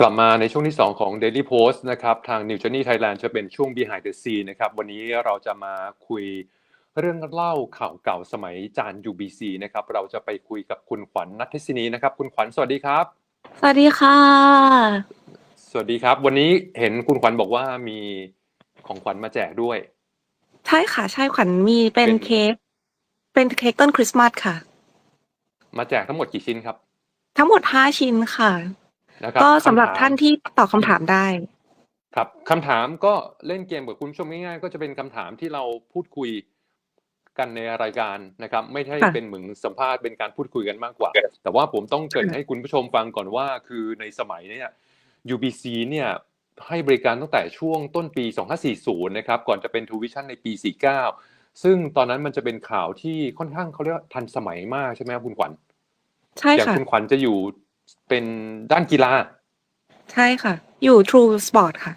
กลับมาในช่วงที่ 2 ของ Daily Post นะครับ ทาง New Journey Thailand จะเป็นช่วง Behind the Scene นะครับ วันนี้เราจะมาคุยเรื่องเล่าข่าวเก่าสมัยจาน UBC นะครับ เราจะไปคุยกับคุณขวัญนัททิศินีนะครับ คุณขวัญสวัสดีครับ สวัสดีค่ะ สวัสดีครับ วันนี้เห็นคุณขวัญบอกว่ามีของขวัญมาแจกด้วย ใช่ค่ะ ใช่ขวัญมีเป็นเป็นเค้ก เป็นเค้กต้นคริสต์มาสค่ะ มาแจกทั้งหมดกี่ชิ้นครับ ทั้งหมดห้าชิ้นค่ะ นะครับก็สำหรับคำถมท่านที่ตอบคำถามได้ ครับคำถามก็เล่นเกมกับคุณผู้ชมง่ายๆ ก็จะเป็นคำถามที่เราพูดคุยกันในรายการนะครับ ไม่ใช่ค่ะเป็นเหมือนสัมภาษณ์เป็นการพูดคุยกันมากกว่า แต่ว่าผมต้องเกรินให้คุณผู้ชมฟังก่อนว่า คือในสมัยเนี้ย UBC เนี่ยให้บริการตั้งแต่ช่วงต้นปี 2540 นะครับ ก่อนจะเป็นทูวิชั่นในปี 49 ซึ่งตอนนั้นมันจะเป็นข่าวที่ค่อนข้างเขาเรียกว่าทันสมัยมากใช่ไหมครับคุณขวัญใช่อย่างค่ะคุณขวัญจะอยู่ เป็นด้านกีฬา ใช่ค่ะ อยู่ True Sport ค่ะ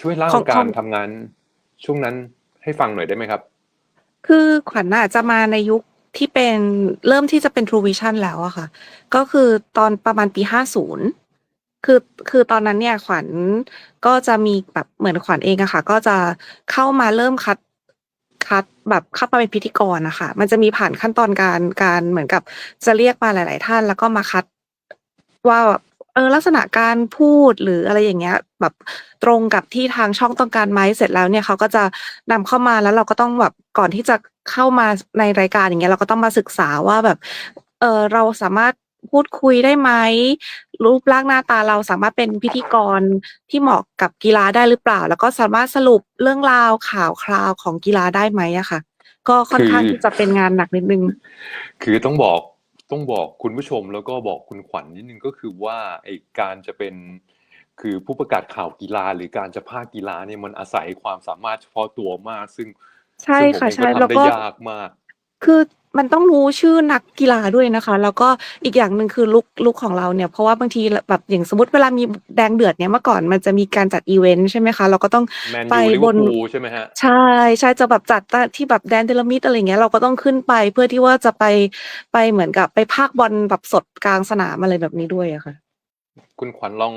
ช่วยเล่าของกาขรอง ทำงานช่วงนั้นให้ฟังหน่อยได้ไหมครับ คือขวัญน่ะจะมาในยุคที่เป็นเริ่มที่จะเป็น True Vision แล้วอะค่ะ ก็คือตอนประมาณปีห้าศูนย์คือคือตอนนั้นเนี่ยขวัญก็จะมีแบบเหมือนขวัญเองอะค่ะ ก็จะเข้ามาเริ่มคัดคัดแบบเข้ามาเป็นพิธีกรนะคะมันจะมีผ่านขั้นตอนการการเหมือนกับจะเรียกมาหลาย ๆ ท่าน แล้วก็มาคัด ว่าแบบเออลักษณะการพูดหรืออะไรอย่างเงี้ย แบบตรงกับที่ทางช่องต้องการไหมเสร็จแล้วเนี่ยเขาก็จะนำเข้ามาแล้วเราก็ต้องแบบก่อนที่จะเข้ามาในรายการอย่างเงี้ยเราก็ต้องมาศึกษาว่าแบบเออเราสามารถพูดคุยได้ไหมรูปร่างหน้าตาเราสามารถเป็นพิธีกรที่เหมาะกับกีฬาได้หรือเปล่า แล้วก็สามารถสรุปเรื่องราวข่าวคราวของกีฬาได้ไหมอะค่ะ ก็ค่อนข้างที่จะเป็นงานหนักนิดนึง คือต้องบอก ต้องบอกคุณผู้ชมแล้วก็บอกคุณขวัญนิดนึงก็คือว่าไอ้การจะเป็นคือผู้ประกาศข่าวกีฬาหรือการจะพากย์กีฬาเนี่ยมันอาศัยความสามารถเฉพาะตัวมาก ซึ่งใช่ซึ่งผมเองก็ทำค่ะใช่แล้วได้ก็ยากมาก คือ มันต้องรู้ชื่อนักกีฬาด้วยนะคะ แล้วก็อีกอย่างหนึ่งคือลุกลุกของเราเนี่ย เพราะว่าบางทีแบบอย่างสมมติเวลามีแดงเดือดเนี่ยเมื่อก่อนมันจะมีการจัดอีเวนต์ใช่ไหมคะ เราก็ต้องแมนไปยูลิบเวอนร์พูลใช่ไหมฮะใช่ใช่จะแบบจัดที่แบบแดนเดลมิดอะไรเงี้ยเราก็ต้องขึ้นไปเพื่อที่ว่าจะไปไปเหมือนกับไปพากย์บอลแบบสดกลางสนามอะไรแบบนี้ด้วยอะค่ะ คุณขวัญลอง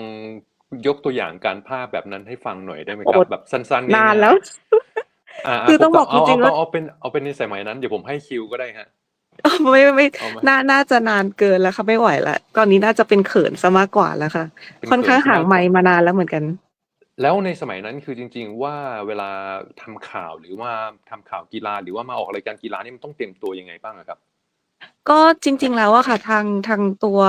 ยกตัวอย่างการพากย์แบบนั้นให้ฟังหน่อยได้ไหมครับโอ้แบบสั้นๆง่ยๆนานแล้วอ่าคือต้องผมบอกจริงๆเอาว่าเอาเอาเป็นเอาเป็นในสมัยนั้นเดี๋ยวผมให้คิวก็ได้ฮะไม่ไม่ไม่เอาไหมน่าน่าจะนานเกินแล้วค่ะไม่ไหวละตอนนี้น่าจะเป็นเขินซะมากกว่าแล้วค่ะเป็นค่อนข้างเขินซะห่างมากกว่าไมค์มานานแล้วเหมือนกัน แล้วในสมัยนั้นคือจริง ๆ ว่าเวลาทำข่าวหรือว่าทำข่าวกีฬาหรือว่ามาออกรายการกีฬานี่มันต้องเตรียมตัวยังไงบ้างอะครับ ก็จริง ๆ แล้วอะค่ะทางทางตัว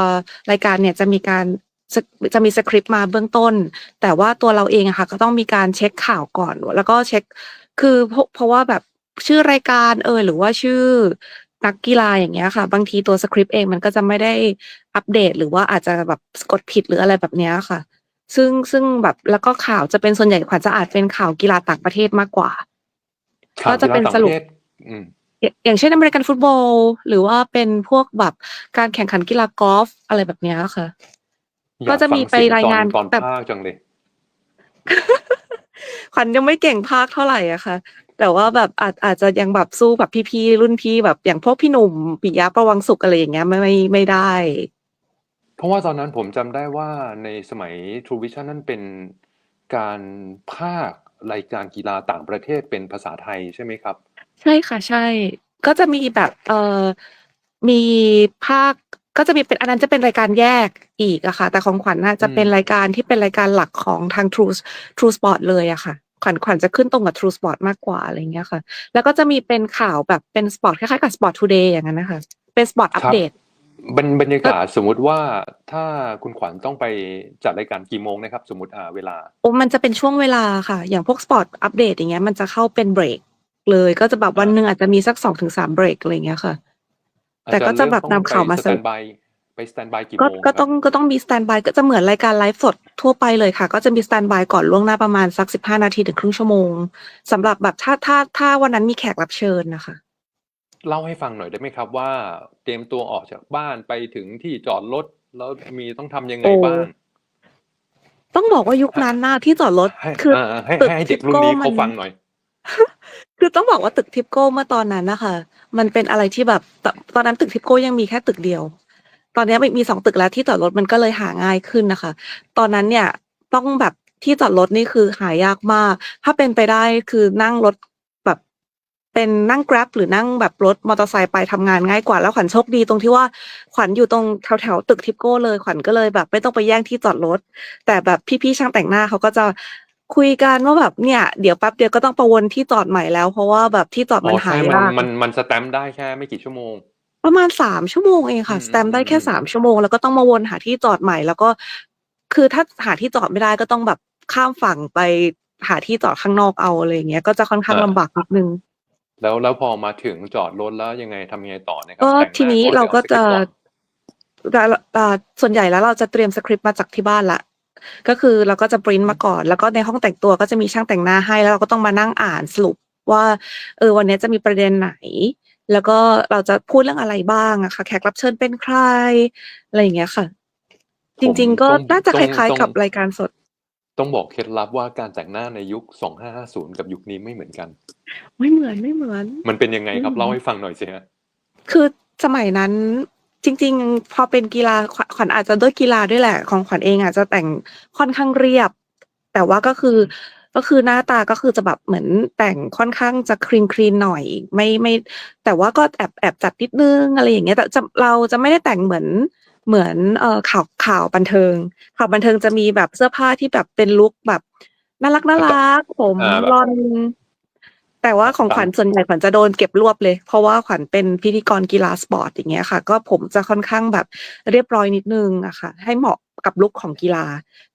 รายการเนี่ยจะมีการสจะมีสคริปต์มาเบื้องต้น แต่ว่าตัวเราเองอะค่ะ ก็ต้องมีการเช็คข่าวก่อน แล้วก็เช็ค คือเพราะเพราะว่าแบบชื่อรายการเออหรือว่าชื่อนักกีฬาอย่างเงี้ยค่ะ บางทีตัวสคริปต์เองมันก็จะไม่ได้อัปเดต หรือว่าอาจจะแบบกดผิดหรืออะไรแบบเนี้ยค่ะ ซึ่งซึ่งแบบแล้วก็ข่าวจะเป็นส่วนใหญ่ขวัญจะอาจเป็นข่าวกีฬาต่างประเทศมากกว่าข่าวก็จะเป็นกีฬาสรุปต่างปะเทศอืมอย่างอย่างเช่นอเมริกันฟุตบอล หรือว่าเป็นพวกแบบการแข่งขันกีฬากอล์ฟอะไรแบบเนี้ยค่ะอยาก็จะมีฟังไปเสียรายงานตอนแบบภาคจังเลย ขวัญยังไม่เก่งภาคเท่าไหร่อะค่ะ แต่ว่าแบบอาจอาจจะยังแบบสู้แบบพี่ๆรุ่นพี่แบบอย่างพวกพี่หนุ่มปิยะประวังสุขอะไรอย่างเงี้ยไม่ไม่ไม่ได้ เพราะว่าตอนนั้นผมจำได้ว่าในสมัย True Vision นั่นเป็นการภาครายการกีฬาต่างประเทศเป็นภาษาไทยใช่ไหมครับ ใช่ค่ะ ใช่ ก็จะมีแบบเอ่อมีภาค ก็จะมีเป็นอันนั้นจะเป็นรายการแยกอีกอะค่ะ แต่ของขวัญน่ะจะเป็นอืมรายการที่เป็นรายการหลักของทาง True True Sport เลยอะค่ะ ขวัญขวัญจะขึ้นตรงกับ True Sport มากกว่าอะไรเงี้ยค่ะ แล้วก็จะมีเป็นข่าวแบบเป็นสปอร์ตคล้ายๆกับ Sport Today อย่างนั้นนะคะ เป็นสปอร์ตอัปเดตบรรบรรยากาศสมมุติว่าถ้าคุณขวัญต้องไปจัดรายการกี่โมงนะครับ สมมติอ่าเวลาโอ้มันจะเป็นช่วงเวลาค่ะ อย่างพวกสปอร์ตอัปเดตอย่างเงี้ยมันจะเข้าเป็นเบรกเลยก็จะแบบวันหนึ่งอาจจะมีสักสองถึงสามเบรกอะไรเงี้ยค่ะ แต่ก็จะแบบนำข่าวมาสสแตรุนปบายไปสแตนบายกี่โมก็งก็ครับต้องก็ต้องมีสแตนบายก็จะเหมือนรายการไลฟ์สดทั่วไปเลยค่ะ ก็จะมีสแตนบายก่อนล่วงหน้าประมาณสักสิบห้านาทีถึงครึ่งชั่วโมงสำหรับแบบถ้าถ้าถ้าวันนั้นมีแขกรับเชิญนะคะ เล่าให้ฟังหน่อยได้ไหมครับว่า เตรียมตัวออกจากบ้านไปถึงที่จอดรถแล้วมีต้องทำยังไงโอ้บ้างต้องบอกว่ายุคนั้นน่ะที่จอดรถให้คืออ่าให้ตึกให้เด็กทิปรุ่นโก้นี้มัเขานฟังหน่อย คือต้องบอกว่าตึกทิปโก้เมื่อตอนนั้นนะคะ มันเป็นอะไรที่แบบตอนนั้นตึกทิปโก้ยังมีแค่ตึกเดียว ตอนนี้มีสองตึกแล้วที่จอดรถมันก็เลยหาง่ายขึ้นนะคะ ตอนนั้นเนี่ยต้องแบบที่จอดรถนี่คือหายากมาก ถ้าเป็นไปได้คือนั่งรถแบบเป็นนั่ง Grab หรือนั่งแบบรถมอเตอร์ไซค์ไปทำงานง่ายกว่า แล้วขวัญโชคดีตรงที่ว่าขวัญอยู่ตรงแถวแถวตึกทิปโก้เลยขวัญก็เลยแบบ ไม่ต้องไปแย่งที่จอดรถ แต่แบบพี่ๆช่างแต่งหน้าเขาก็จะ คุยกันว่าแบบเนี่ยเดี๋ยวแป๊บเดียวก็ต้องประวนที่จอดใหม่แล้ว เพราะว่าแบบที่จอดอ๋มันอหาใช่ยมันยากมันมันสแตมป์ได้แค่ไม่กี่ชั่วโมง ประมาณสามชั่วโมงเองค่ะอืมสแตมป์ได้แค่อืมสามชั่วโมงแล้วก็ต้องมาวนหาที่จอดใหม่แล้วก็ คือถ้าหาที่จอดไม่ได้ก็ต้องแบบข้ามฝั่งไปหาที่จอดข้างนอกเอาอะไรอย่างเงี้ยก็จะค่อนข้างลำบากนิดนึง แล้วแล้วพอมาถึงจอดรถแล้วยังไงทำยังไงต่อเนะครับก็แต่งหทีนี้ก่อเราก็หอจะสคริปต์ก่อนแต่อ่าส่วนใหญ่แล้วเราจะเตรียมสคริปต์มาจากที่บ้านละ ก็คือเราก็จะปริ้นมาก่อน แล้วก็ในห้องแต่งตัวก็จะมีช่างแต่งหน้าให้ แล้วเราก็ต้องมานั่งอ่านสรุปว่า เออวันนี้จะมีประเด็นไหน แล้วก็เราจะพูดเรื่องอะไรบ้างอะค่ะ แขกรับเชิญเป็นใคร อะไรอย่างเงี้ยค่ะ จริง ๆ ก็ต้องน่าจะต้คองล้ายต้องๆกับรายการสด ต้องบอกเคล็ดลับว่าการแต่งหน้าในยุค 2550 กับยุคนี้ไม่เหมือนกัน ไม่เหมือนไม่เหมือน มันเป็นยังไงครับอืมเล่าให้ฟังหน่อยสิฮะคือสมัยนั้น จริง ๆ พอเป็นกีฬา ขวัญขวัญอาจจะด้วยกีฬาด้วยแหละ ของขวัญเองอาจจะแต่งค่อนข้างเรียบ แต่ว่าก็คือ ก็คือหน้าตาก็คือจะแบบเหมือนแต่งค่อนข้างจะคลีนคลีนหน่อย ไม่ไม่ แต่ว่าก็แอบแอบจัดนิดนึงอะไรอย่างเงี้ยแต่จะเราจะไม่ได้แต่งเหมือนเหมือนเอ่อข่าวข่าวบันเทิง ข่าวบันเทิงจะมีแบบเสื้อผ้าที่แบบเป็นลุคแบบน่ารักน่ารัก ผมอ่าแบบ รอน แต่ว่าของขวัญส่วนใหญ่ขวัญจะโดนเก็บรวบเลย เพราะว่าขวัญเป็นพิธีกรกีฬาสปอร์ตอย่างเงี้ยค่ะ ก็ผมจะค่อนข้างแบบเรียบร้อยนิดนึงอะค่ะให้เหมาะกับลุคของกีฬา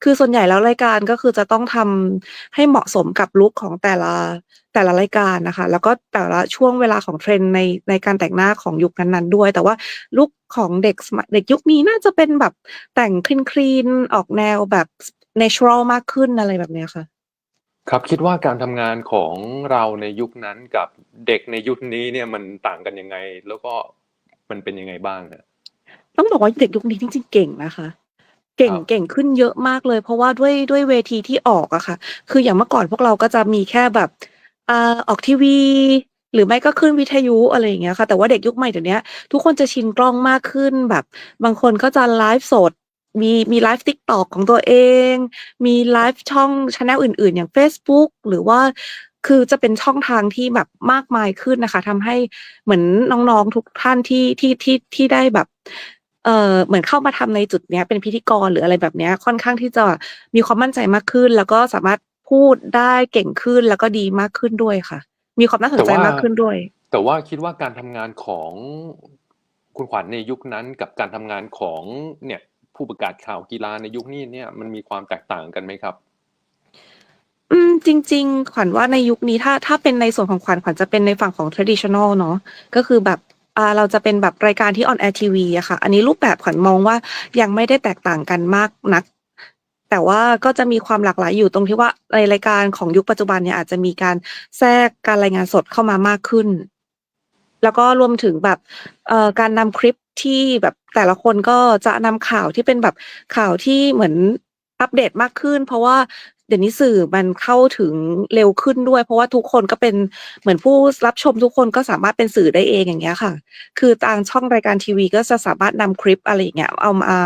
คือส่วนใหญ่แล้วรายการก็คือจะต้องทำให้เหมาะสมกับลุคของแต่ละแต่ละรายการนะคะ แล้วก็แต่ละช่วงเวลาของเทรนด์ในในการแต่งหน้าของยุคนั้นๆด้วย แต่ว่าลุคของเด็กสมัยเด็กยุคนี้น่าจะเป็นแบบแต่งคลีนคลีนออกแนวแบบ natural มากขึ้นอะไรแบบเนี้ยค่ะ ครับ คิดว่าการทำงานของเราในยุคนั้นกับเด็กในยุคนี้เนี่ยมันต่างกันยังไง แล้วก็มันเป็นยังไงบ้างฮะ ต้องบอกว่าเด็กยุคนี้จริง ๆ เก่งนะคะ เก่งครับเก่งขึ้นเยอะมากเลย เพราะว่าด้วย ด้วยเวทีที่ออกอะค่ะ คืออย่างเมื่อก่อนพวกเราก็จะมีแค่แบบ อ่า ออกทีวี หรือไม่ก็ขึ้นวิทยุ อะไรอย่างเงี้ยค่ะ แต่ว่าเด็กยุคใหม่เดี๋ยวนี้ทุกคนจะชินกล้องมากขึ้น แบบบางคนก็จะไลฟ์สด มีมีไลฟ์ติ๊กตอกของตัวเอง มีไลฟ์ช่องช anel อื่น ๆ อย่าง Facebook หรือว่าคือจะเป็นช่องทางที่แบบมากมายขึ้นนะคะทำให้เหมือนน้องๆทุกท่านที่ที่ที่ที่ได้แบบเอ่อเหมือนเข้ามาทำในจุดเนี้ยเป็นพิธีกรหรืออะไรแบบเนี้ยค่อนข้างที่จะมีความมั่นใจมากขึ้น แล้วก็สามารถพูดได้เก่งขึ้นแล้วก็ดีมากขึ้นด้วยค่ะ มีความน่าสนใจมากขึ้นด้วย แต่ว่าคิดว่าการทำงานของคุณขวัญในยุคนั้นกับการทำงานของเนี่ย ผู้ประกาศข่าวกีฬาในยุคนี้เนี่ยมันมีความแตกต่างกันไหมครับอืมจริง ๆ ขวัญว่าในยุคนี้ถ้าถ้าเป็นในส่วนของขวัญขวัญจะเป็นในฝั่งของ traditional เนาะก็คือแบบอ่าเราจะเป็นแบบรายการที่ on air TV อะค่ะ อันนี้รูปแบบขวัญมองว่ายังไม่ได้แตกต่างกันมากนัก แต่ว่าก็จะมีความหลากหลายอยู่ตรงที่ว่าในรายการของยุคปัจจุบันเนี่ยอาจจะมีการแทรกการรายงานสดเข้ามามากขึ้น แล้วก็รวมถึงแบบเอ่อการนำคลิปที่แบบแต่ละคนก็จะนำข่าวที่เป็นแบบข่าวที่เหมือนอัปเดตมากขึ้น เพราะว่าเดี๋ยวนี้สื่อมันเข้าถึงเร็วขึ้นด้วย เพราะว่าทุกคนก็เป็นเหมือนผู้รับชมทุกคนก็สามารถเป็นสื่อได้เองอย่างเงี้ยค่ะ คือทางช่องรายการทีวีก็จะสามารถนำคลิปอะไรอย่างเงี้ยเอามา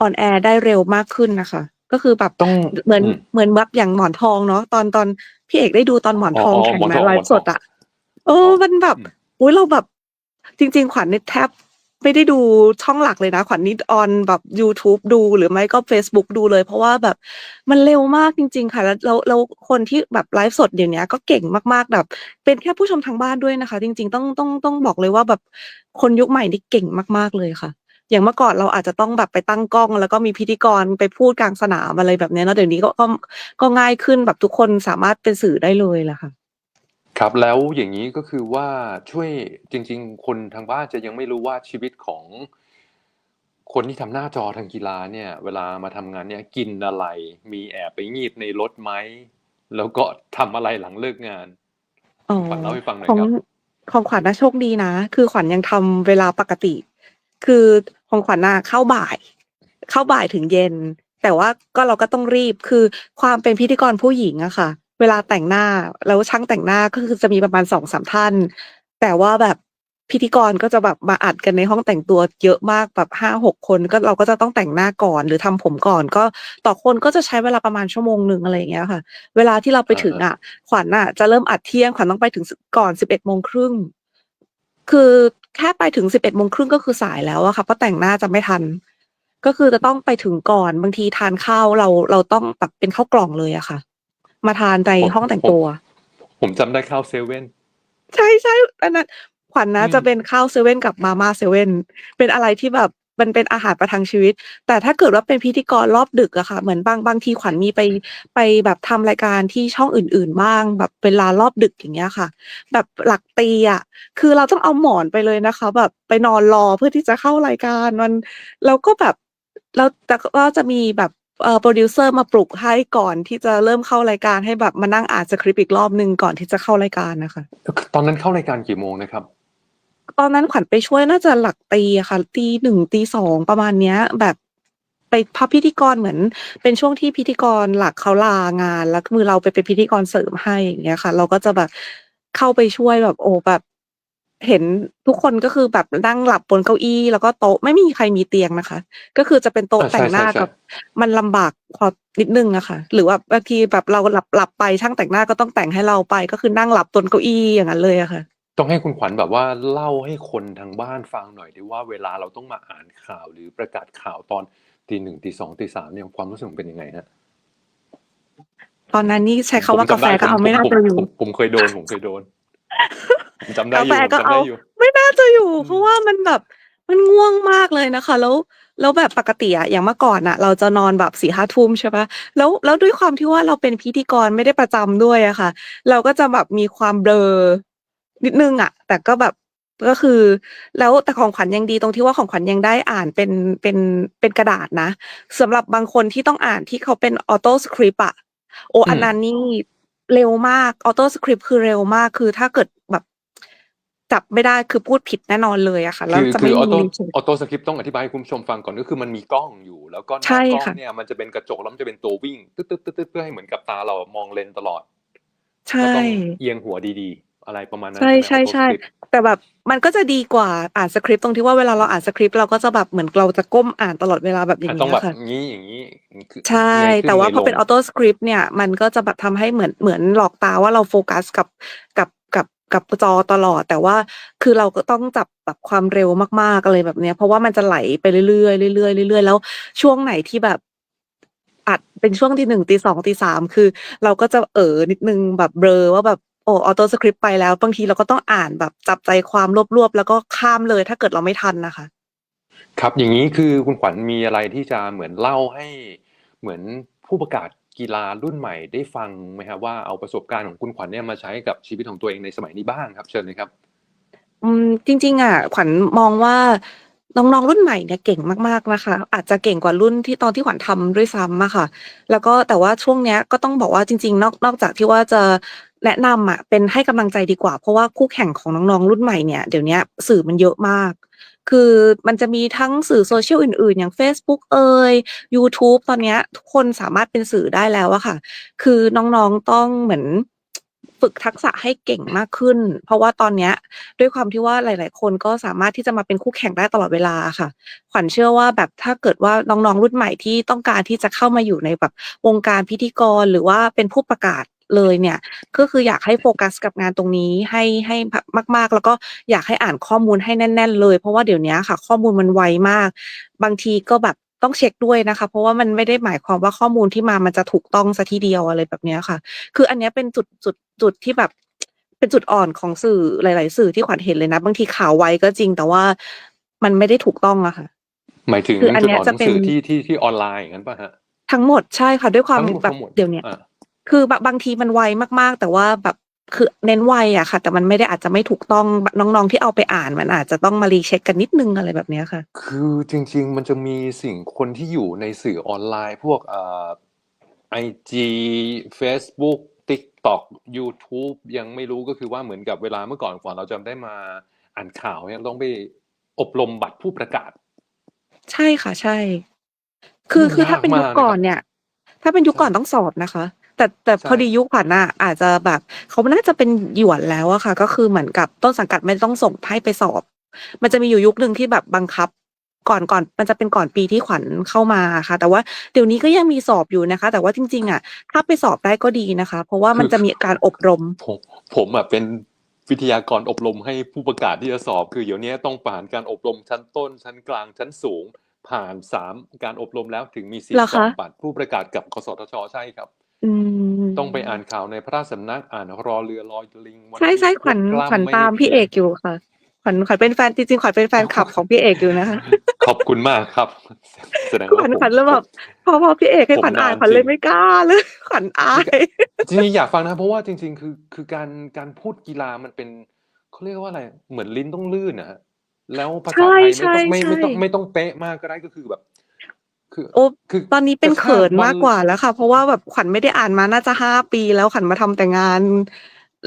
ออนแอร์ได้เร็วมากขึ้นนะคะ ก็คือแบบต้องเหมือนอืมเหมือนแบบอย่างหมอนทองเนาะตอนตอนพี่เอกได้ดูตอนหมอนทองอ๋อแข่งหมอนไหมทองไลหมอนฟ์ทสองดอะเออมันแบบ อุ้ยเราแบบจริง ๆ ขวัญในแทบไม่ได้ดูช่องหลักเลยนะ ขวัญนี่ออนแบบ YouTube ดูหรือไม่ก็ Facebook ดูเลย เพราะว่าแบบมันเร็วมากจริง ๆ ค่ะ แล้วแล้วแล้วคนที่แบบไลฟ์สดเดี๋ยวนี้ก็เก่งมากๆแบบ เป็นแค่ผู้ชมทางบ้านด้วยนะคะ จริง ๆ ต้องต้องต้องบอกเลยว่าแบบคนยุคใหม่นี่เก่งมาก ๆเลยค่ะ อย่างเมื่อก่อนเราอาจจะต้องแบบไปตั้งกล้อง แล้วก็มีพิธีกรไปพูดกลางสนามอะไรแบบนี้เนอะเดี๋ยวนี้ก็ก็ก็ง่ายขึ้นแบบทุกคนสามารถเป็นสื่อได้เลยแหละค่ะ ครับ แล้วอย่างนี้ก็คือว่าช่วยจริง ๆ คนทางบ้านจะยังไม่รู้ว่าชีวิตของ คนที่ทำหน้าจอทางกีฬาเนี่ย เวลามาทำงานเนี่ยกินอะไร มีแอบไปงีบในรถไหมแล้วก็ทำอะไรหลังเลิกงานอ๋อขวัญเล่าให้ฟังหน่อยของครับของขวัญน่ะโชคดีนะ คือขวัญยังทำเวลาปกติ คือของขวัญน่ะเข้าบ่าย เข้าบ่ายถึงเย็น แต่ว่าก็เราก็ต้องรีบคือความเป็นพิธีกรผู้หญิงอะค่ะ เวลาแต่งหน้าแล้วช่างแต่งหน้าก็คือจะมีประมาณสองสามท่าน แต่ว่าแบบพิธีกรก็จะแบบมาอัดกันในห้องแต่งตัวเยอะมากแบบห้าหกคนก็เราก็จะต้องแต่งหน้าก่อนหรือทำผมก่อน ก็ต่อคนก็จะใช้เวลาประมาณชั่วโมงหนึ่งอะไรอย่างเงี้ยค่ะ เวลาที่เราไปถึงอะ ขวัญอะ จะเริ่มอัดเที่ยงขวัญต้องไปถึงก่อนสิบเอ็ดโมงครึ่งคือแค่ไปถึงสิบเอ็ดโมงครึ่งก็คือสายแล้วอะค่ะเพราะแต่งหน้าจะไม่ทัน ก็คือจะต้องไปถึงก่อนบางทีทานข้าวเราเราต้องแบบเป็นข้าวกล่องเลยอะค่ะ มาทานในผมห้องแต่งตัว ผมจำได้ข้าวเซเว่นใช่ใช่อันนั้นขวัญนะอืมจะเป็นข้าวเซเว่นกับมาม่าเซเว่นเป็นอะไรที่แบบมันเป็นอาหารประทังชีวิต แต่ถ้าเกิดว่าเป็นพิธีกรรอบดึกอะค่ะ เหมือนบางบางทีขวัญมีไปไปแบบทำรายการที่ช่องอื่น ๆ บ้าง แบบเวลารอบดึกอย่างเงี้ยค่ะ แบบหลักตีอะคือเราต้องเอาหมอนไปเลยนะคะ แบบไปนอนรอเพื่อที่จะเข้ารายการมันแล้วก็แบบแล้วแต่ก็จะมีแบบ เอ่อโปรดิวเซอร์มาปลุกให้ก่อนที่จะเริ่มเข้ารายการให้แบบมานั่งอ่านสคริปต์อีกรอบหนึ่งก่อนที่จะเข้ารายการนะคะ ตอนนั้นเข้ารายการกี่โมงนะครับ ตอนนั้นขวัญไปช่วยน่าจะหลักตีอะค่ะ ตีหนึ่งตีสองประมาณเนี้ย แบบไปพับพิธีกรเหมือน เป็นช่วงที่พิธีกรหลักเขาลางาน แล้วมือเราไปเป็นพิธีกรเสริมให้อย่างเงี้ยค่ะ เราก็จะแบบเข้าไปช่วยแบบโอ้แบบ เห็นทุกคนก็คือแบบนั่งหลับบนเก้าอี้ แล้วก็โต๊ะไม่มีใครมีเตียงนะคะ ก็คือจะเป็นโต๊ะอ่าใช่แต่งหน้าใช่ใช่กับ มันลำบากพอนิดนึงอะค่ะ หรือว่าบางทีแบบเราหลับหลับไปช่างแต่งหน้าก็ต้องแต่งให้เราไป ก็คือนั่งหลับบนเก้าอี้อย่างนั้นเลยอะค่ะ ต้องให้คุณขวัญแบบว่าเล่าให้คนทางบ้านฟังหน่อยดิว่าเวลาเราต้องมาอ่านข่าวหรือประกาศข่าวตอนตีหนึ่งตีสองตีสามเนี่ยความรู้สึกมันเป็นยังไงฮะตอนนั้นนี่ใช้คำผมว่ากาจำแฟได้ก็เอาผมไม่น่าผมจะอยู่ผมผมเคยโดนผมเคยโดนผม จำได้อกาแฟยู่ผมก็จำเอา ได้อยู่ ไม่น่าจะอยู่ อืม เพราะว่ามันแบบมันง่วงมากเลยนะคะ แล้วแล้วแบบปกติอะอย่างเมื่อก่อนอะเราจะนอนแบบสี่ห้าทุ่มใช่ปะแล้วแล้วด้วยความที่ว่าเราเป็นพิธีกรไม่ได้ประจำด้วยอะค่ะ เราก็จะแบบมีความเบลอนิดนึงอะแต่ก็แบบก็คือ แล้วแต่ของขวัญยังดีตรงที่ว่าของขวัญยังได้อ่านเป็นเป็นเป็นกระดาษนะสำหรับบางคนที่ต้องอ่านที่เขาเป็นออโต้สคริปต์อะโอ้อืมอันนั้นนี่เร็วมากออโต้สคริปต์คือเร็วมากคือถ้าเกิดแบบ จับไม่ได้คือพูดผิดแน่นอนเลยอะค่ะแล้วคือจะคือไม่ออมีโต้รีเช็คออโต้สคริปต์ต้องอธิบายให้คุณผู้ชมฟังก่อนก็คือมันมีกล้องอยู่ แล้วก็หน้าใช่กล้องค่ะเนี่ยมันจะเป็นกระจกแล้วมันจะเป็นตัววิ่งตึ๊ดตึ๊ดตึ๊ดตึ๊ดเพื่อให้เหมือนกับตาเรามองเลนตลอดใช่ก็ต้องเอียงหัวดีๆ อะไรประมาณนั้นใช่ไหมใช่ auto ใช่ script แต่แบบมันก็จะดีกว่าอ่านสคริปต์ตรงที่ว่าเวลาเราอ่านสคริปต์เราก็จะแบบเหมือนเราจะก้มอ่านตลอดเวลาแบบอย่างต้องเงี้แบยบค่ะงี้อย่างนี้คือใช่เงยขึ้นแต่ว่าเงยพอเป็นลองอโต้สคริปต์เนี่ยมันก็จะแบบทำให้เหมือนเหมือนหลอกตาว่าเราโฟกัสกับกับ กับจอตลอด แต่ว่าคือเราก็ต้องจับแบบความเร็วมากๆอะไรแบบเนี้ย เพราะว่ามันจะไหลไปเรื่อยๆเรื่อยๆเรื่อยๆแล้วช่วงไหนที่แบบอัดเป็นช่วงที่หนึ่งตีสองตีสามคือ เราก็จะเออนิดนึงแบบเบลอว่าแบบโอ้ออโต้สคริปต์ไปแล้วบางทีเราก็ต้องอ่านแบบจับใจความรวบๆแล้วก็ข้ามเลยถ้าเกิดเราไม่ทันนะคะ ครับอย่างนี้คือคุณขวัญมีอะไรที่จะเหมือนเล่าให้เหมือนผู้ประกาศ กีฬารุ่นใหม่ได้ฟังไหมครับว่าเอาประสบการณ์ของคุณขวัญเนี่ยมาใช้กับชีวิตของตัวเองในสมัยนี้บ้างครับ เชิญเลยครับ อืมจริง ๆ อะ ขวัญมองว่าน้องๆรุ่นใหม่เนี่ยเก่งมากๆนะคะ อาจจะเก่งกว่ารุ่นที่ตอนที่ขวัญทำด้วยซ้ำอะค่ะ แล้วก็แต่ว่าช่วงเนี้ยก็ต้องบอกว่าจริง ๆ นอกนอกจากที่ว่าจะแนะนำอะเป็นให้กำลังใจดีกว่า เพราะว่าคู่แข่งของน้องๆรุ่นใหม่เนี่ยเดี๋ยวนี้สื่อมันเยอะมาก คือมันจะมีทั้งสื่อโซเชียลอื่นๆ อย่าง Facebook เอ่ย YouTube ตอนนี้ทุกคนสามารถเป็นสื่อได้แล้วอะค่ะ คือน้องๆต้องเหมือนฝึกทักษะให้เก่งมากขึ้น เพราะว่าตอนนี้ด้วยความที่ว่าหลาย ๆ คนก็สามารถที่จะมาเป็นคู่แข่งได้ตลอดเวลาค่ะ ขวัญเชื่อว่าแบบถ้าเกิดว่าน้อง ๆ รุ่นใหม่ที่ต้องการที่จะเข้ามาอยู่ในแบบวงการพิธีกรหรือว่าเป็นผู้ประกาศ เลยเนี่ยก็คืออยากให้โฟกัสกับงานตรงนี้ให้ให้มาก ๆ แล้วก็อยากให้อ่านข้อมูลให้แน่น ๆ เลย เพราะว่าเดี๋ยวนี้ค่ะ ข้อมูลมันไวมาก บางทีก็แบบต้องเช็คด้วยนะคะ เพราะว่ามันไม่ได้หมายความว่าข้อมูลที่มามันจะถูกต้องซะทีเดียวอะไรแบบเนี้ยค่ะ คืออันเนี้ยเป็นจุดจุดจุดที่แบบเป็นจุดอ่อนของสื่อหลาย ๆ สื่อที่ขวัญเห็นเลยนะ บางทีข่าวไวก็จริงแต่ว่ามันไม่ได้ถูกต้องอะค่ะ หมายถึงคืออันจุดเนี้ยอ่อนขจะองเป็นสื่อที่ที่ที่ออนไลน์อย่างนั้นป่ะฮะทั้งหมดใช่ค่ะ ด้วยความทั้งหมดแบบทั้งหมดเดี๋ยวเนี้ยอ่า คือบางบางทีมันไวมากๆ แต่ว่าแบบคือเน้นไวอะค่ะ แต่มันไม่ได้อาจจะไม่ถูกต้องน้องๆที่เอาไปอ่าน มันอาจจะต้องมารีเช็คกันนิดนึงอะไรแบบเนี้ยค่ะ คือจริง ๆ มันจะมีสิ่งคนที่อยู่ในสื่อออนไลน์ พวกเอ่อไอจีเฟซบุ๊กติ๊กต็อกยูทูบยังไม่รู้ก็คือว่าเหมือนกับเวลาเมื่อก่อนก่อนเราจะได้มาอ่านข่าวเนี่ยต้องไปอบรมบัตรผู้ประกาศ ใช่ค่ะ ใช่ คืออืมคือถ้าเป็นยุคยากมากก่อนนะครับเนี่ย ถ้าเป็นยุคใช่ก่อนต้องสอบนะคะ แต่แต่ใช่ พอดียุคขวัญอะอาจจะแบบเขาน่าจะเป็นหยวนแล้วอะค่ะ ก็คือเหมือนกับต้นสังกัดไม่ต้องส่งให้ไปสอบ มันจะมีอยู่ยุคหนึ่งที่แบบบังคับ ก่อนก่อนมันจะเป็นก่อนปีที่ขวัญเข้ามาค่ะ แต่ว่าเดี๋ยวนี้ก็ยังมีสอบอยู่นะคะ แต่ว่าจริง ๆอะถ้าไปสอบได้ก็ดีนะคะ เพราะว่ามันจะมีการอบรม ผมผมอะเป็นวิทยากรอบรมให้ผู้ประกาศที่จะสอบ คือเดี๋ยวนี้ต้องผ่านการอบรมชั้นต้น ชั้นกลางชั้นสูง ผ่านสามการอบรมแล้วถึงมีสิทเหรอธิ์สคะอบบัตรผู้ประกาศกับกสทชใช่ครับ อืมต้องไปอ่านข่าวในพระราชสำนัก อ่านรอเรือลอยลิง วันใช่ใช่ที่ขวัญกล้ำขวัญไม่ตามให้พี่เปเอลี่ยนกอยู่ค่ะ ขวัญ ขวัญเป็นแฟน จริง ๆ ขวัญเป็นแฟนคลับของพี่เอกอยู่นะคะ ขอบคุณมากครับ แสดงขว่าวัญผมขวัญเลยแบบพอ พอพี่เอกให้ผมขวัญอ่านนานขวัญเลจริยง ไม่กล้าเลย ขวัญอาย จริง ๆ อยากฟังนะเพราะว่าจริง ๆ คือ คือการ การพูดกีฬามันเป็น เขาเรียกว่าอะไร เหมือนลิ้นต้องลื่นนะฮะแล้วภาษาใช่ไทยไม่ต้อง ไม่ใช่ไม่ต้องใช่ไม่ต้องเป๊ะมากก็ได้ ก็คือแบบ คือโอ้คือตอนนี้เป็นกระชเขินบอลมากกว่าแล้วค่ะ เพราะว่าแบบขวัญไม่ได้อ่านมาน่าจะห้าปีแล้วขวัญมาทำแต่งาน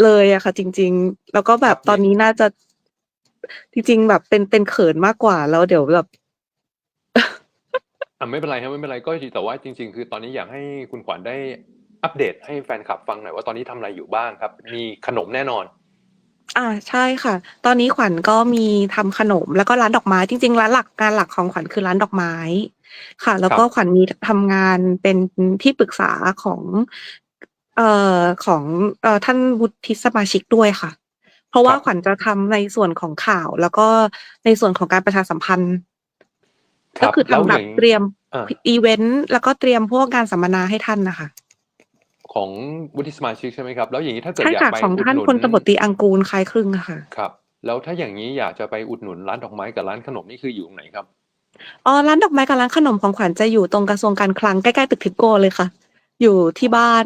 เลยอะค่ะ จริง ๆ แล้วก็แบบตอนนี้น่าจะจริง ๆ แบบเป็นเป็นเขินมากกว่า แล้วเดี๋ยวแบบอะไม่เป็นไรครับไม่เป็นไรก็แต่ว่าจริง ๆ คือตอนนี้อยากให้คุณขวัญได้อัปเดตให้แฟนคลับฟังหน่อยว่าตอนนี้ทำอะไรอยู่บ้างครับ มีขนมแน่นอน อ่าใช่ค่ะ ตอนนี้ขวัญก็มีทำขนมแล้วก็ร้านดอกไม้จริง ๆ ร้านหลักงานหลักของขวัญคือร้านดอกไม้ ค่ะ แล้วก็ครับขวัญมีทำงานเป็นที่ปรึกษาของเอ่อของเอ่อท่านวุฒิสมาชิกด้วยค่ะ เพราะว่าขวัญจะทำในส่วนของข่าว แล้วก็ในส่วนของการประชาสัมพันธ์คก็รับคือแล้วทำแบอบย่างเตรียมอะอีเวนต์แล้วก็เตรียมพวกการสัมมนาให้ท่านนะคะของวุฒิสมาชิกใช่ไหมครับแล้วอย่างนี้ถ้าเกิดใช่อยากค่ะไปของอุดท่านหนุพลตำรวจตรีอังกูลคล้ายครึ่งอะค่ะ ครับ แล้วถ้าอย่างนี้อยากจะไปอุดหนุนร้านดอกไม้กับร้านขนมนี่คืออยู่ตรงไหนครับ อ๋อ ร้านดอกไม้กับร้านขนมของขวัญจะอยู่ตรงกระทรวงการคลังใกล้ๆตึกทิปโก้เลยค่ะ อยู่ที่บ้าน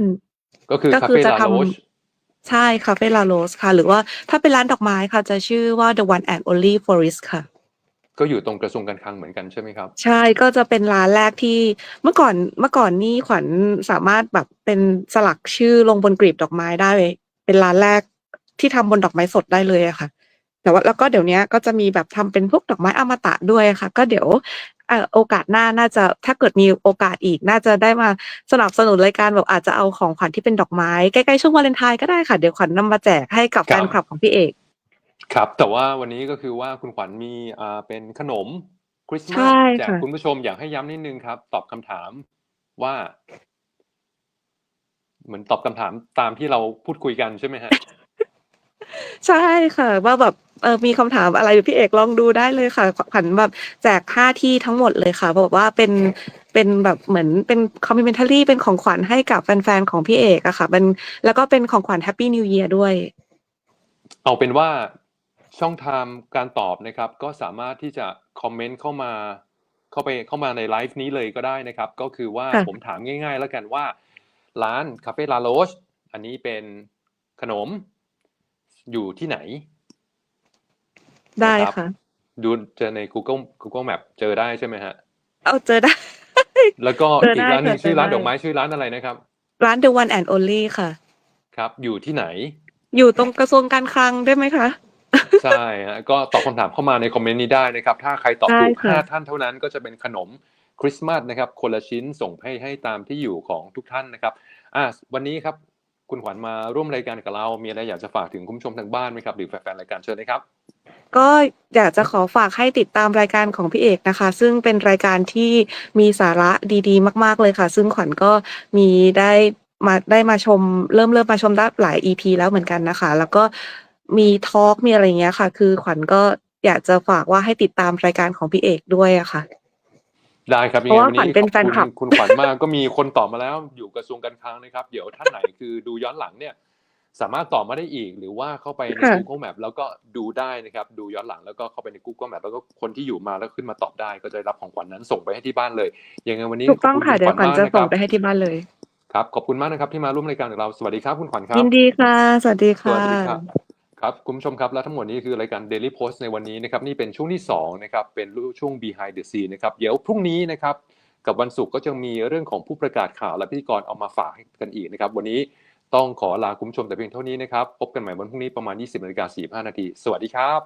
ก็คือก็คาคือเฟ่จะลาทำโรชใช่คาเฟ่ลาโรสค่ะ หรือว่าถ้าเป็นร้านดอกไม้ค่ะ จะชื่อว่า the one and only florist ค่ะ ก็อยู่ตรงกระทรวงการคลังเหมือนกันใช่ไหมครับ ใช่ก็จะเป็นร้านแรกที่เมื่อก่อนเมื่อก่อนนี่ขวัญสามารถแบบเป็นสลักชื่อลงบนกลีบดอกไม้ได้ เป็นร้านแรกที่ทำบนดอกไม้สดได้เลยอะค่ะ แต่ว่าแล้วก็เดี๋ยวนี้ก็จะมีแบบทำเป็นพวกดอกไม้อมตะด้วยค่ะ ก็เดี๋ยวเอ่อโอกาสหน้าน่าจะถ้าเกิดมีโอกาสอีกน่าจะได้มาสนับสนุนรายการแบบอาจจะเอาของขวัญที่เป็นดอกไม้ใกล้ๆช่วงวาเลนไทน์ก็ได้ค่ะ เดี๋ยวขวัญนำมาแจกให้กับครัแฟบนคลับของพี่เอกครับ แต่ว่าวันนี้ก็คือว่าคุณขวัญมีอ่าเป็นขนมคริสต์มาใช่สแจกค่ะคุณผู้ชมอยากให้ย้ำนิดนึงครับ ตอบคำถามว่า เหมือนตอบคำถามตามที่เราพูดคุยกันใช่ไหมฮะ ใช่ค่ะ ว่าแบบ เออ มีคำถามอะไรเดี๋ยวพี่เอกลองดูได้เลยค่ะ ขวัญแบบแจกห้าที่ทั้งหมดเลยค่ะบอกว่าเป็น เป็นแบบเหมือนเป็นคอมมิ m เมน t ารีเป็นของขวัญให้กับแฟนๆ ของพี่เอกอะค่ะเป็นแล้วก็เป็นของขวัญแฮปปี้นิว e ย r ด้วย เอาเป็นว่าช่องทางการตอบนะครับ ก็สามารถที่จะคอมเมนต์เข้ามาเข้าไปเข้ามาในไลฟ์นี้เลยก็ได้นะครับ ก็คือว่าค่ะ ผมถามง่าย ๆ แล้วกันว่า ร้านคาเฟ่ลาโรชอันนี้เป็นขนม อยู่ที่ไหน ได้นะครับค่ะ ดูเจอใน Google Google Map เจอได้ใช่ไหมฮะ เอาเจอได้ แล้วก็เจออีกได้ร้านหนึ่งค่ะชื่อร้านเจอได้ดอกไม้ชื่อร้านอะไรนะครับ ร้าน The One and Only ค่ะ ครับ อยู่ที่ไหน อยู่ตรงกระทรวงการคลังได้ไหมคะ ใช่ฮะก็ตอบคำถามเข้ามาในคอมเมนต์นี้ได้นะครับ ถ้าใครตอบถูกได้ค่ะ ห้าท่านเท่านั้นก็จะเป็นขนมคริสต์มาสนะครับ คนละชิ้นส่งให้ให้ตามที่อยู่ของทุกท่านนะครับ อะวันนี้ครับ คุณขวัญมาร่วมรายการกับเรา มีอะไรอยากจะฝากถึงคุณผู้ชมทางบ้านไหมครับ หรือแฟนๆรายการเชิญเลยครับ ก็อยากจะขอฝากให้ติดตามรายการของพี่เอกนะคะ ซึ่งเป็นรายการที่มีสาระดีๆ มาก ๆเลยค่ะ ซึ่งขวัญก็มีได้มาได้มาชมเริ่มเริ่มมาชมได้หลาย EP แล้วเหมือนกันนะคะ แล้วก็มีทอล์กมีอะไรอย่างเงี้ยค่ะ คือขวัญก็อยากจะฝากว่าให้ติดตามรายการของพี่เอกด้วยอะค่ะ ได้ครับเพราะว่ายังไงขวัญเป็นแฟนคลับขอบคุณคุณขวัญมากก็มีคนตอบมาแล้วอยู่กระทรวงการคลังนะครับ เดี๋ยวท่านไหนคือดูย้อนหลังเนี่ย สามารถตอบมาได้อีก หรือว่าเข้าไปในค่ะ Google Map แล้วก็ดูได้นะครับ ดูย้อนหลังแล้วก็เข้าไปใน Google Map แล้วก็คนที่อยู่มาแล้วขึ้นมาตอบได้ ก็จะได้รับของขวัญนั้นส่งไปให้ที่บ้านเลยยังไงวันนี้ถูกต้องขบณค่ะเดี๋ยวขวัญมากจะนส่งรับไปให้ที่บ้านเลยครับขอบคุณมากนะครับที่มาร่วมรายการกับเราสวัสดีครับคุณขวัญครับยินดีค่ะ สวัสดีสค่ะวัสดี ครับคุณผู้ชมครับ และทั้งหมดนี้คือรายการ Daily Post ในวันนี้นะครับนี่เป็นช่วงที่สองนะครับเป็นช่วง Behind the Scene นะครับเดี๋ยวพรุ่งนี้นะครับกับวันศุกร์ก็จะมีเรื่องของผู้ประกาศข่าวและพิธีกรเอามาฝากกันอีกนะครับวันนี้ต้องขอลาคุณผู้ชมแต่เพียงเท่านี้นะครับพบกันใหม่วันพรุ่งนี้ประมาณ 20นาฬิกา45นาทีสวัสดีครับ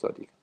สวัสดีครับ